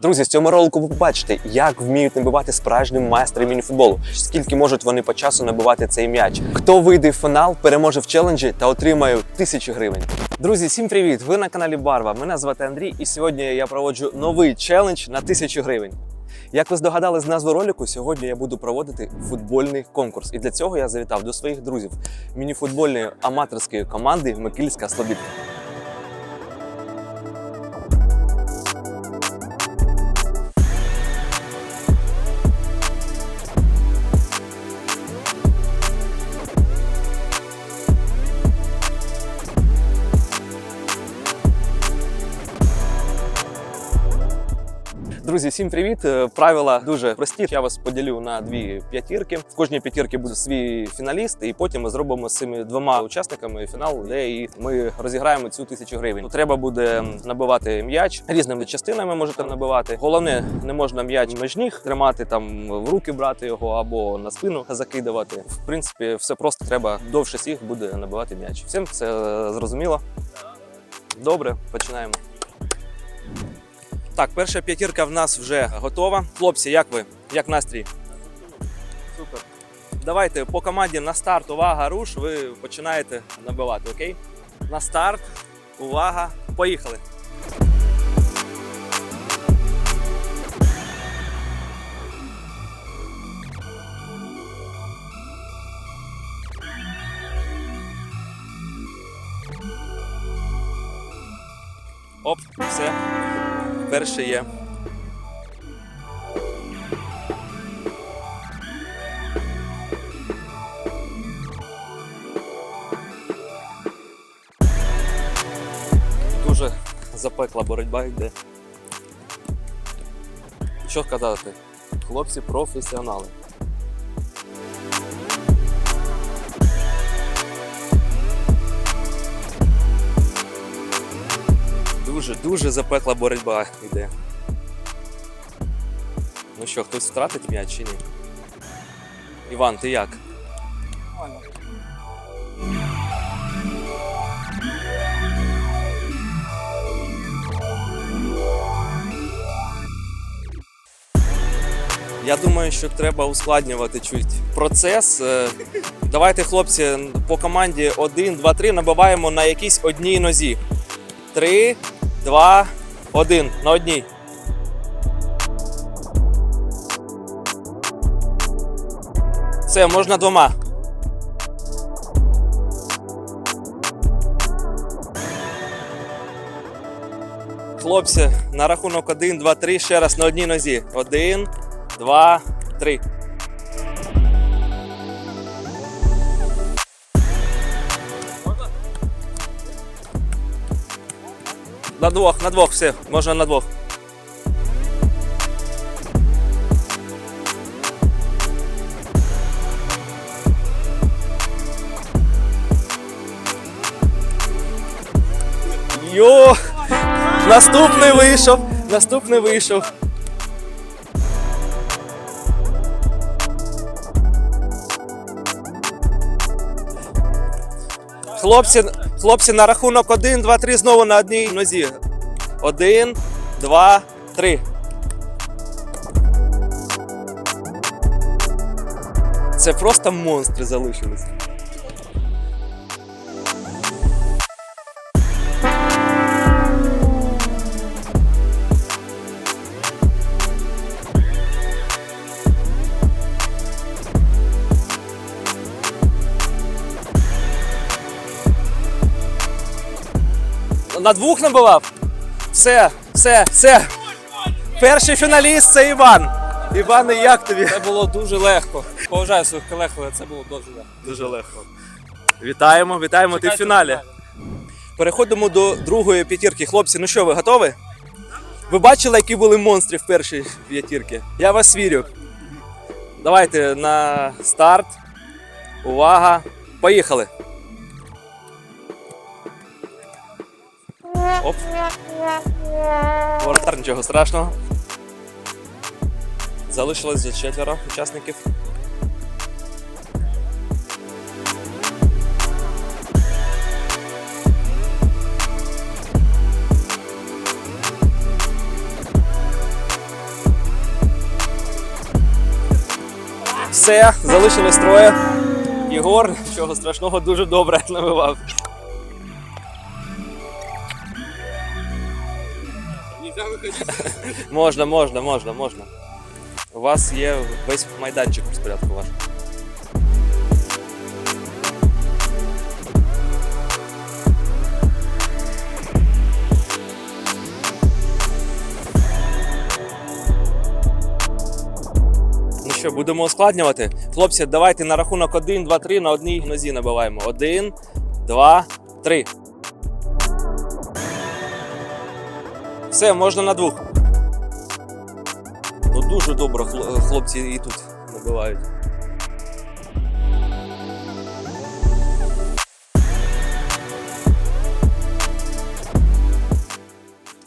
Друзі, з цьому ролику ви побачите, як вміють набивати справжні майстри мініфутболу, скільки можуть вони по часу набивати цей м'яч. Хто вийде в фінал, переможе в челенджі та отримає тисячу гривень. Друзі, всім привіт! Ви на каналі Барва. Мене звати Андрій, і сьогодні я проводжу новий челендж на тисячу гривень. Як ви здогадали з назви ролику, сьогодні я буду проводити футбольний конкурс. І для цього я завітав до своїх друзів мініфутбольної аматорської команди Микільська Слобідка. Друзі, всім привіт! Е, Правила дуже прості. Я вас поділю на дві п'ятірки. В кожній п'ятірці буде свій фіналіст, і потім ми зробимо з цими двома учасниками фінал, де і ми розіграємо цю тисячу гривень. Треба буде набивати м'яч різними частинами. Можете набивати. Головне, не можна м'яч між ніг тримати там в руки, брати його або на спину закидувати. В принципі, все просто треба довше всіх буде набивати м'яч. Всім це зрозуміло. Добре, починаємо. Так, перша п'ятірка в нас вже готова. Хлопці, як ви? Як настрій? Супер. Давайте по команді на старт, увага, руш, ви починаєте набивати, окей? На старт, увага, поїхали. Оп, все. Перше є. Дуже запекла боротьба йде. Що казати? Хлопці професіонали. Дуже, дуже запекла боротьба йде. Ну що, хтось втратить м'яч чи ні? Іван, ти як? Я думаю, що треба ускладнювати чуть процес. Е, Давайте, хлопці, по команді 1, 2, 3 набиваємо на якійсь одній нозі. 3, 2, 1. На одній. Все, можна двома. Хлопці, на рахунок 1, 2, 3, ще раз на одній нозі. 1, 2, 3. На двох, на двох, все, можна на двох. Йо! Наступний вийшов! Наступний вийшов. Хлопці, хлопці на рахунок 1, 2, 3 знову на одній нозі. 1, 2, 3. Це просто монстри залишились. На двох набивав? Все, все, все. Перший фіналіст це Іван. Іван, як тобі? Це було дуже легко. Поважаю своїх колег, але це було дуже легко. Дуже легко. Вітаємо, вітаємо. Ти в фіналі. Переходимо до другої п'ятірки. Хлопці, ну що, ви готові? Ви бачили, які були монстри в першій п'ятірці? Я вас вірю. Давайте на старт. Увага. Поїхали. Оп. Воротар, нічого страшного. Залишилось за четверо учасників. Все, залишилось троє. Ігор, нічого страшного, дуже добре навивав. Нельзя виходити. Можна, можна, можна, можна. У вас є весь майданчик в розпорядку ваш. Ну що, будемо ускладнювати? Хлопці, давайте на рахунок 1, 2, 3 на одній нозі набиваємо. 1, 2, 3. Все, можна на двох. Ну дуже добре хлопці і тут набивають.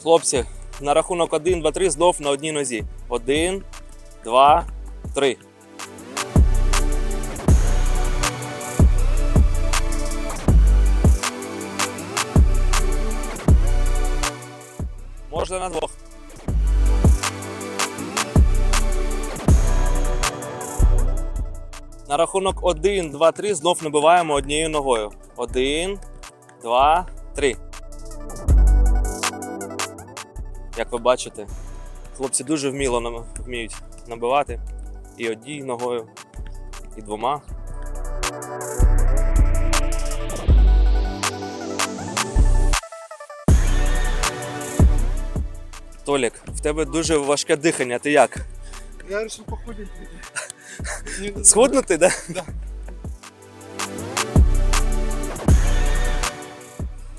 Хлопці, на рахунок 1, 2, 3 знов на одній нозі. 1, 2, 3. Можна на двох. На рахунок 1, 2, 3 знов набиваємо однією ногою. 1, 2, 3. Як ви бачите, хлопці дуже вміло вміють набивати і однією ногою, і двома. Толік, в тебе дуже важке дихання. Ти як? Я похудеть. Не- Схуднути, да? Да.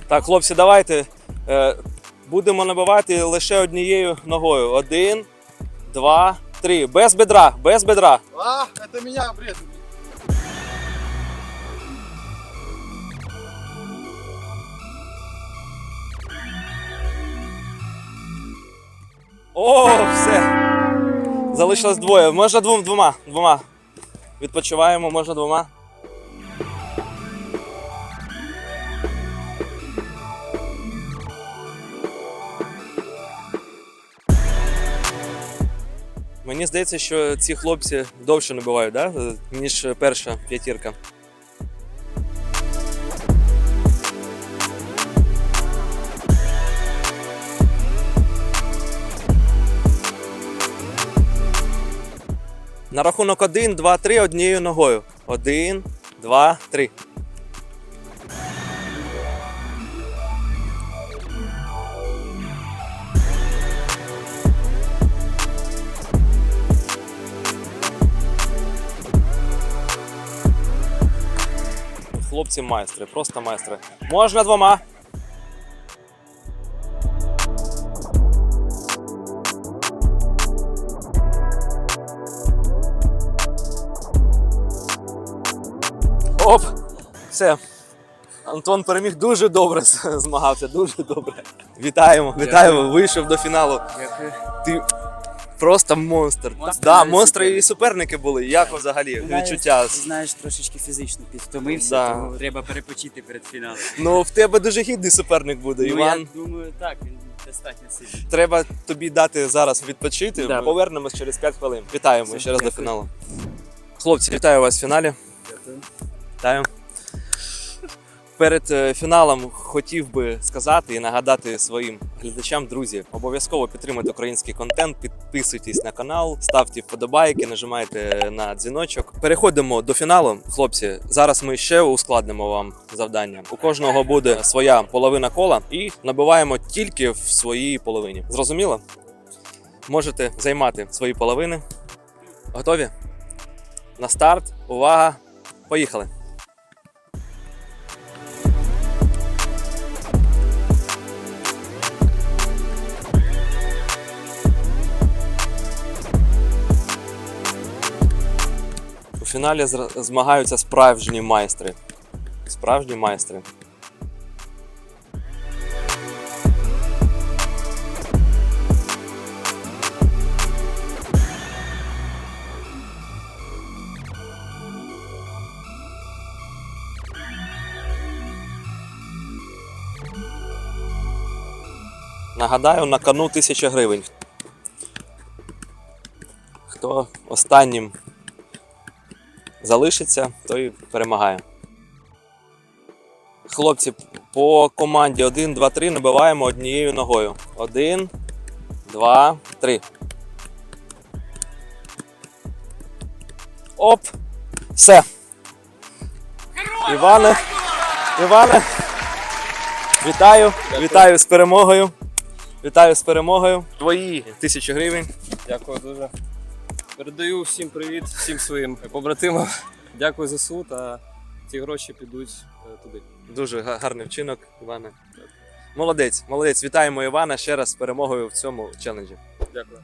Так, хлопці, давайте. Е, будемо набивати лише однією ногою. Один, два, три. Без бедра, без бедра. А, это меня обрезали. О, все. Залишилось двоє. Можна двом, двома. Двома. Відпочиваємо, можна двома. Мені здається, що ці хлопці довше набивають, да? ніж перша п'ятірка. На рахунок 1, 2, 3 однією ногою. 1, 2, 3. Хлопці майстри, просто майстри. Можна двома. Оп! Все. Антон переміг дуже добре змагався, дуже добре. Вітаємо, вітаємо, вийшов до фіналу. Дякую. Ти просто монстр. Монстр да, монстри і суперники були. Як взагалі відчуття? Ти знаєш, трошечки фізично підвтомився, Да. тому треба перепочити перед фіналом. Ну, в тебе дуже гідний суперник буде, Ну, Іван. я думаю, так, він достатньо сильний. Треба тобі дати зараз відпочити. Да. Повернемось через 5 хвилин. Вітаємо Все, ще раз до фіналу. Хлопці, вітаю вас в фіналі. Дякую. Вітаю. Перед е, фіналом хотів би сказати і нагадати своїм глядачам, друзі, обов'язково підтримуйте український контент, підписуйтесь на канал, ставте вподобайки, нажимайте на дзвіночок. Переходимо до фіналу. Хлопці, зараз ми ще ускладнимо вам завдання. У кожного буде своя половина кола, і набиваємо тільки в своїй половині. Зрозуміло? Можете займати свої половини. Готові? На старт. Увага! Поїхали! Фіналі змагаються справжні майстри. Справжні майстри. Нагадаю, на кону 1000 гривень. Хто останнім залишиться, той перемагає. Хлопці, по команді 1, 2, 3 набиваємо однією ногою. 1, 2, 3. Оп! Все. Іване, Іване, вітаю, вітаю з перемогою. Вітаю з перемогою. Твої тисячі гривень. Дякую дуже. Передаю всім привіт, всім своїм побратимам. Дякую ЗСУ та ці гроші підуть е, туди. Дуже гарний вчинок, Іване. Молодець, молодець. Вітаємо Івана ще раз з перемогою в цьому челенджі. Дякую.